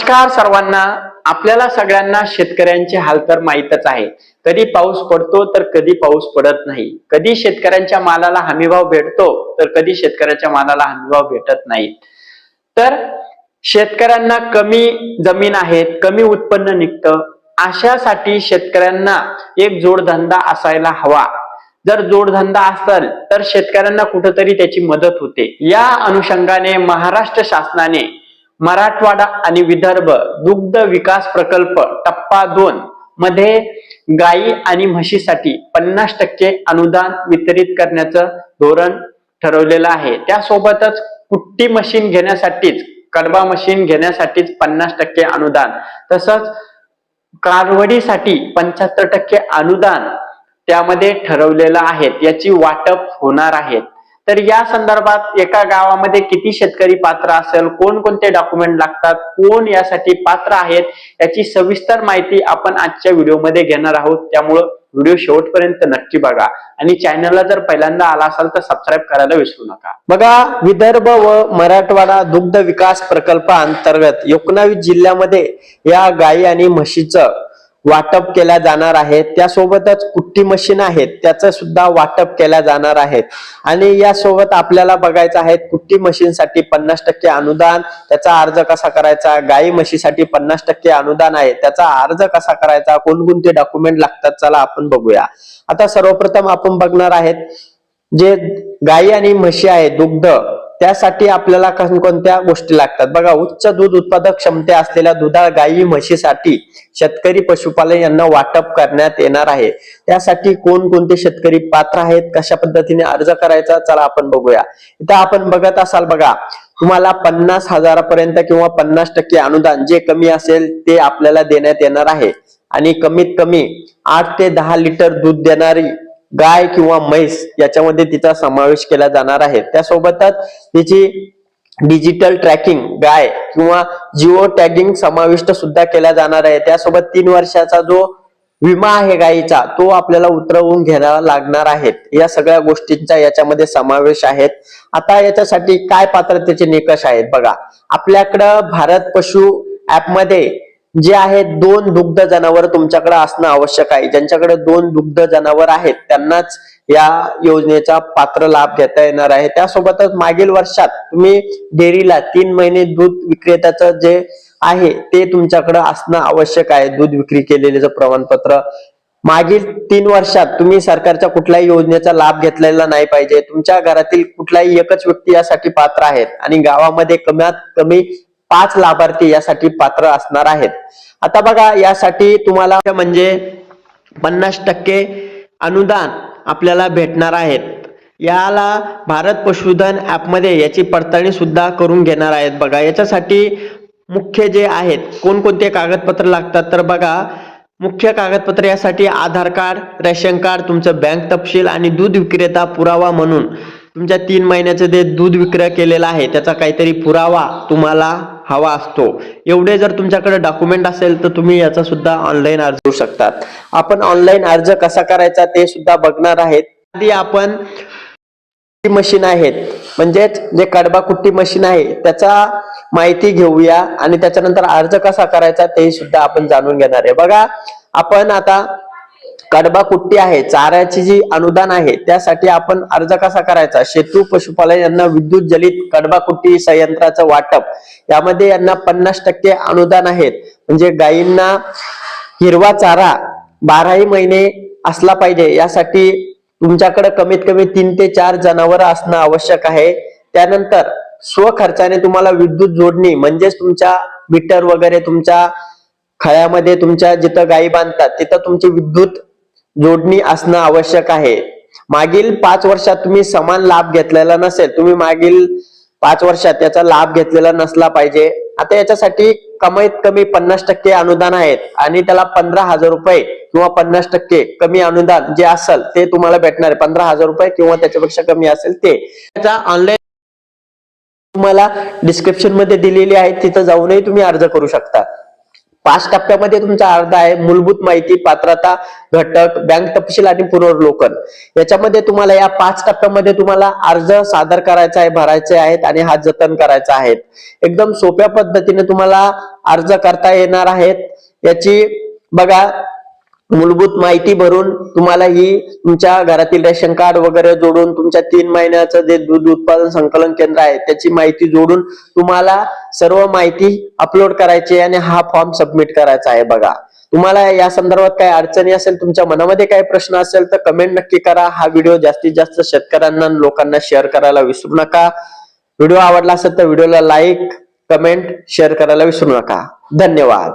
नमस्कार सर्वांना. आपल्याला सगळ्यांना शेतकऱ्यांचे हाल तर माहीतच आहे. कधी पाऊस पडतो तर कधी पाऊस पडत नाही. कधी शेतकऱ्यांच्या मालाला हमीभाव भेटतो तर कधी शेतकऱ्याच्या मालाला हमीभाव भेटत नाही. तर शेतकऱ्यांना कमी जमीन आहेत कमी उत्पन्न निघतं. अशासाठी शेतकऱ्यांना एक जोडधंदा असायला हवा. जर जोडधंदा असेल तर शेतकऱ्यांना कुठंतरी त्याची मदत होते. या अनुषंगाने महाराष्ट्र शासनाने मराठवाडा आणि विदर्भ दुग्ध विकास प्रकल्प टप्पा दोन मध्ये गायी आणि म्हशीसाठी पन्नास टक्के अनुदान वितरित करण्याचं धोरण ठरवलेलं आहे. त्यासोबतच कुट्टी मशीन घेण्यासाठीच कडबा मशीन घेण्यासाठीच पन्नास टक्के अनुदान तसंच कारवडीसाठी पंच्याहत्तर टक्के अनुदान त्यामध्ये ठरवलेलं आहे. याची वाटप होणार आहेत तर या संदर्भात एका गावामध्ये किती शेतकरी पात्र असेल कोणकोणते डॉक्युमेंट लागतात कोण यासाठी पात्र आहेत याची सविस्तर माहिती आपण आजच्या व्हिडिओमध्ये घेणार आहोत. त्यामुळं व्हिडिओ शेवटपर्यंत नक्की बघा. आणि चॅनलला जर पहिल्यांदा आला असाल तर सबस्क्राईब करायला विसरू नका. बघा विदर्भ व मराठवाडा दुग्ध विकास प्रकल्पाअंतर्गत एकोणावीस जिल्ह्यामध्ये या गायी आणि म्हशीचं वाटप केल्या जाणार आहे. त्यासोबतच कुट्टी मशीन आहेत. त्याचं सुद्धा वाटप केल्या जाणार आहेत आणि यासोबत आपल्याला बघायचं आहे कुट्टी मशीनसाठी पन्नास टक्के अनुदान त्याचा अर्ज कसा करायचा? गाई म्हशीसाठी पन्नास टक्के अनुदान आहे. त्याचा अर्ज कसा करायचा? कोणकोणते डॉक्युमेंट लागतात? चला आपण बघूया. आता सर्वप्रथम आपण बघणार आहेत जे गाई आणि म्हशी आहे दुग्ध त्यासाठी आपल्याला कोणत्या गोष्टी लागतात? बघा उच्च दूध उत्पादक क्षमते असलेल्या दुधाळ गायी म्हशीसाठी शेतकरी पशुपालन यांना वाटप करण्यात येणार आहे. त्यासाठी कोणकोणते शेतकरी पात्र आहेत? कशा पद्धतीने अर्ज करायचा? चला आपण बघूया. इथं आपण बघत असाल बघा तुम्हाला पन्नास हजारापर्यंत किंवा पन्नास टक्के अनुदान जे कमी असेल ते आपल्याला देण्यात येणार आहे. आणि कमीत कमी आठ ते दहा लिटर दूध देणारी गाय किंवा म्हैस याच्यामध्ये तिचा समावेश केला जाणार आहे. त्यासोबतच तिची डिजिटल ट्रॅकिंग गाय किंवा जिओ टॅगिंग समाविष्ट सुद्धा केला जाणार आहे. त्यासोबत तीन वर्षाचा जो विमा आहे गायीचा तो आपल्याला उतरवून घ्यायला लागणार आहेत. या सगळ्या गोष्टींचा याच्यामध्ये समावेश आहेत. आता याच्यासाठी काय पात्रतेचे निकष आहेत? बघा आपल्याकडं भारत पशु ऍपमध्ये जे आहेत दोन दुग्ध जनावर तुमच्याकडे असणं आवश्यक आहे. ज्यांच्याकडे दोन दुग्ध जनावर आहेत त्यांनाच या योजनेचा पात्र लाभ घेता येणार आहे. त्यासोबतच मागील वर्षात तुम्ही डेअरीला तीन महिने दूध विक्रेत्याचं जे आहे ते तुमच्याकडे असणं आवश्यक आहे. दूध विक्री केलेलेच प्रमाणपत्र. मागील तीन वर्षात तुम्ही सरकारच्या कुठल्याही योजनेचा लाभ घेतलेला नाही पाहिजे. तुमच्या घरातील कुठलाही एकच व्यक्ती यासाठी पात्र आहेत. आणि गावामध्ये कमीत कमी पाच लाभार्थी यासाठी पात्र असणार आहेत. आता बघा यासाठी तुम्हाला म्हणजे पन्नास टक्के अनुदान आपल्याला भेटणार आहेत. याला भारत पशुधन ॲपमध्ये याची पडताळणी सुद्धा करून घेणार आहेत बघा. याच्यासाठी मुख्य जे आहेत कोणकोणते कागदपत्र लागतात? तर बघा मुख्य कागदपत्र यासाठी आधार कार्ड रेशन कार्ड तुमचं बँक तपशील आणि दूध विक्रेता पुरावा म्हणून तुमच्या तीन महिन्याचं जे दूध विक्रय केलेलं आहे त्याचा काहीतरी पुरावा तुम्हाला हवा असतो. एवढे जर तुमच्याकडे डॉक्युमेंट असेल तर तुम्ही याचा सुद्धा ऑनलाईन अर्ज करू शकतात. आपण ऑनलाईन अर्ज कसा करायचा ते सुद्धा बघणार आहेत. आधी आपण मशीन आहेत. म्हणजेच जे कडबा कुट्टी मशीन आहे त्याचा माहिती घेऊया आणि त्याच्यानंतर अर्ज कसा करायचा ते सुद्धा आपण जाणून घेणार आहे. बघा आपण आता कडबा कुट्टी आहे चाऱ्याची जी अनुदान आहे त्यासाठी आपण अर्ज कसा करायचा? शेतू पशुपालन यांना विद्युत जलित कडबा कुट्टी संयंत्राचं वाटप. यामध्ये यांना पन्नास टक्के अनुदान आहेत. म्हणजे गायींना हिरवा चारा बाराही महिने असला पाहिजे. यासाठी तुमच्याकडे कमीत कमी तीन ते चार जनावर असणं आवश्यक आहे. त्यानंतर स्वखर्चाने तुम्हाला विद्युत जोडणी म्हणजेच तुमच्या मीटर वगैरे तुमच्या खळ्यामध्ये तुमच्या जिथं गायी बांधतात तिथं तुमची विद्युत जोडणी असणं आवश्यक आहे. मागील पाच वर्षात तुम्ही समान लाभ घेतलेला नसेल तुम्ही मागील पाच वर्षात याचा लाभ घेतलेला नसला पाहिजे. आता याच्यासाठी कमीत कमी पन्नास टक्के अनुदान आहेत आणि त्याला पंधरा हजार रुपये किंवा पन्नास टक्के कमी अनुदान जे असेल ते तुम्हाला भेटणार आहे. पंधरा हजार रुपये किंवा त्याच्यापेक्षा कमी असेल ते. त्याचा ऑनलाईन तुम्हाला डिस्क्रिप्शनमध्ये दिलेली आहे तिथं जाऊनही तुम्ही अर्ज करू शकता. पाच टप्प्यामध्ये तुमचा अर्ध आहे. मूलभूत माहिती पात्रता घटक बँक तपशील आणि पुनर्वलोकन याच्यामध्ये तुम्हाला या पाच टप्प्यामध्ये तुम्हाला अर्ज सादर करायचा आहे भरायचे आहेत आणि हा जतन करायचा आहे. एकदम सोप्या पद्धतीने तुम्हाला अर्ज करता येणार आहेत. याची बघा मूलभूत माहिती भरून तुम्हाला ही तुमच्या घरातील रेशन कार्ड वगैरे जोडून तुमच्या तीन महिन्याचं जे दूध उत्पादन संकलन केंद्र आहे त्याची माहिती जोडून तुम्हाला सर्व माहिती अपलोड करायची आहे आणि हा फॉर्म सबमिट करायचा आहे बघा. तुम्हाला या संदर्भात काही अडचणी असेल तुमच्या मनामध्ये काही प्रश्न असेल तर कमेंट नक्की करा. हा व्हिडिओ जास्तीत जास्त शेतकऱ्यांना लोकांना शेअर करायला विसरू नका. व्हिडिओ आवडला असेल तर व्हिडिओला लाईक कमेंट शेअर करायला विसरू नका. धन्यवाद.